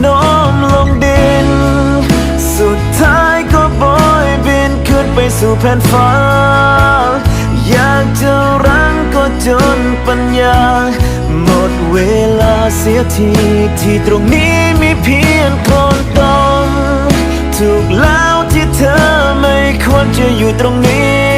โน้มลงดิน สุดท้ายก็โบยบินขึ้นไปสู่แผ่นฟ้า อยากจะรั้งก็จนปัญญา หมดเวลาเสียทีที่ตรงนี้มีเพียงคนตรงถูกแล้วที่เธอไม่ควรจะอยู่ตรงนี้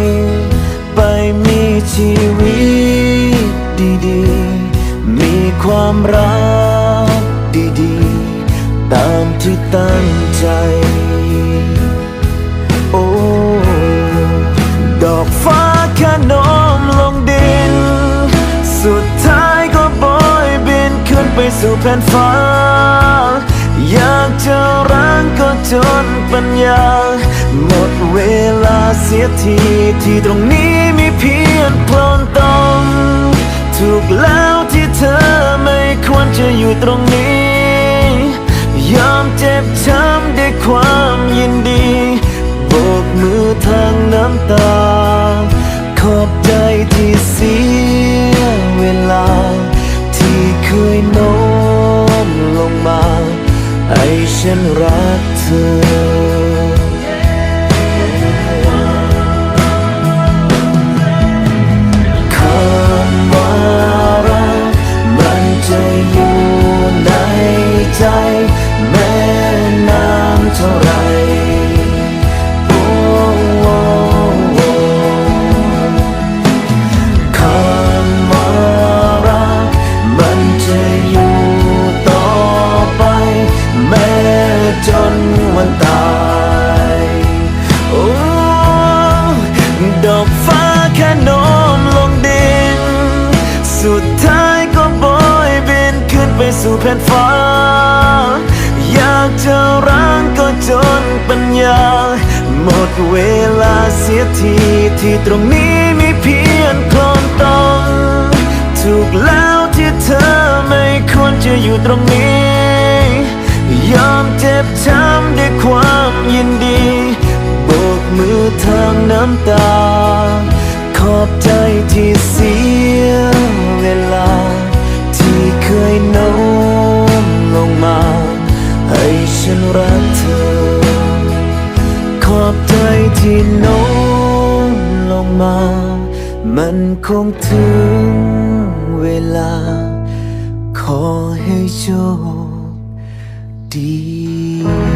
ชีวิตดีๆ มีความรักดีๆ ตามที่ตั้งใจ โอ้ ดอกฟ้าแค่โน้มลงดิน สุดท้ายก็โบยบินขึ้นไปสู่แผ่นฟ้า อยากจะรั้งก็จนปัญญา หมดเวลาเสียทีที่ตรงนี้ มีเพียงโคลนตมถูกแล้วที่เธอไม่ควรจะอยู่ตรงนี้ ยอมเจ็บช้ำด้วยความยินดีโบกมือทางน้ำตา ขอบใจที่เสียเวลา ที่เคยโน้มลงมาให้ฉันรักเธอ สู่แผ่นฟ้า อยากจะร้างก็จนปัญญา หมดเวลาเสียทีที่ตรงนี้มีเพียงคลนตรงถูกแล้วที่เธอไม่ควรจะอยู่ตรงนี้ ยอมเจ็บช้ำด้วยความยินดีโบกมือทางน้ำตา ขอบใจที่เสีย ที่โน้มลงมา มันคงถึงเวลา ขอให้โชคดี